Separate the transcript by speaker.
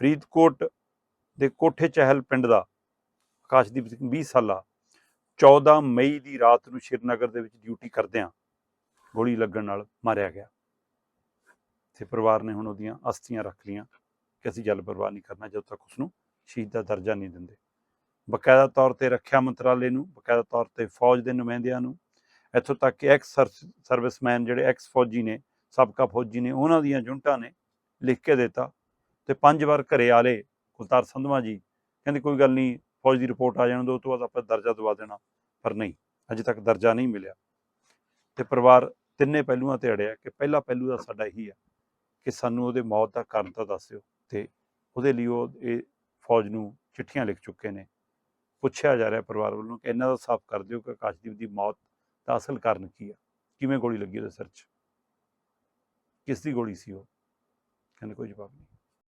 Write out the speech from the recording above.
Speaker 1: ਫਰੀਦਕੋਟ ਦੇ ਕੋਠੇ ਚਹਿਲ ਪਿੰਡ ਦਾ ਆਕਾਸ਼ਦੀਪ ਸਿੰਘ 20 ਸਾਲਾ 14 ਮਈ ਦੀ ਰਾਤ ਨੂੰ ਸ਼੍ਰੀਨਗਰ ਦੇ ਵਿੱਚ ਡਿਊਟੀ ਕਰਦਿਆਂ ਗੋਲੀ ਲੱਗਣ ਨਾਲ ਮਾਰਿਆ ਗਿਆ। ਤੇ ਪਰਿਵਾਰ ਨੇ ਹੁਣ ਉਹਦੀਆਂ ਅਸਥੀਆਂ ਰੱਖ ਲਈਆਂ ਕਿ ਅਸੀਂ ਜਲ ਪ੍ਰਵਾਹ ਨਹੀਂ ਕਰਨਾ ਜਦੋਂ ਤੱਕ ਉਸ ਨੂੰ ਸ਼ਹੀਦ ਦਾ ਦਰਜਾ ਨਹੀਂ ਦਿੰਦੇ। ਬਕਾਇਦਾ ਤੌਰ ਤੇ ਰੱਖਿਆ ਮੰਤਰਾਲੇ ਨੂੰ, ਬਕਾਇਦਾ ਤੌਰ ਤੇ ਫੌਜ ਦੇ ਨੁਮਾਇੰਦਿਆਂ ਨੂੰ, ਇੱਥੋਂ ਤੱਕ ਕਿ ਐਕਸ ਸਰਵਿਸਮੈਨ ਜਿਹੜੇ ਐਕਸ ਫੌਜੀ ਨੇ, ਸਾਬਕਾ ਫੌਜੀ ਨੇ, ਉਹਨਾਂ ਦੀਆਂ ਜੁੰਟਾਂ ਨੇ ਲਿਖ ਕੇ ਦਿੱਤਾ ਤੇ ਪੰਜ ਵਾਰ ਘਰੇ ਆਲੇ ਕੁਲਤਾਰ ਸੰਧਵਾ ਜੀ। ਕਹਿੰਦੇ ਕੋਈ ਗੱਲ ਨਹੀਂ, ਫੌਜ ਦੀ ਰਿਪੋਰਟ ਆ ਜਾਣ, ਦੋ ਉਸ ਤੋਂ ਬਾਅਦ ਆਪਾਂ ਦਰਜਾ ਦਵਾ ਦੇਣਾ। ਪਰ ਨਹੀਂ, ਅਜੇ ਤੱਕ ਦਰਜਾ ਨਹੀਂ ਮਿਲਿਆ। ਤੇ ਪਰਿਵਾਰ ਤਿੰਨੇ ਪਹਿਲੂਆਂ ਤੇ ਅੜਿਆ ਕਿ ਪਹਿਲਾ ਪਹਿਲੂ ਦਾ ਸਾਡਾ ਇਹੀ ਆ ਕਿ ਸਾਨੂੰ ਉਹਦੇ ਮੌਤ ਦਾ ਕਾਰਨ ਤਾਂ ਦੱਸਿਓ ਤੇ ਉਹਦੇ ਲਈ ਉਹ ਇਹ ਫੌਜ ਨੂੰ ਚਿੱਠੀਆਂ ਲਿਖ ਚੁੱਕੇ ਨੇ। ਪੁੱਛਿਆ ਜਾ ਰਿਹਾ ਪਰਿਵਾਰ ਵੱਲੋਂ ਕਿ ਇਹਨਾਂ ਦਾ ਸਾਫ਼ ਕਰ ਦਿਓ ਕਿ ਆਕਾਸ਼ਦੀਪ ਦੀ ਮੌਤ ਦਾ ਅਸਲ ਕਾਰਨ ਕੀ ਆ। ਕਿਵੇਂ ਗੋਲੀ ਲੱਗੀ ਉਹਦੇ ਸਿਰ 'ਚ? ਕਿਸ ਦੀ ਗੋਲੀ ਸੀ ਉਹ? ਕਹਿੰਦੇ ਕੋਈ ਜਵਾਬ ਨਹੀਂ।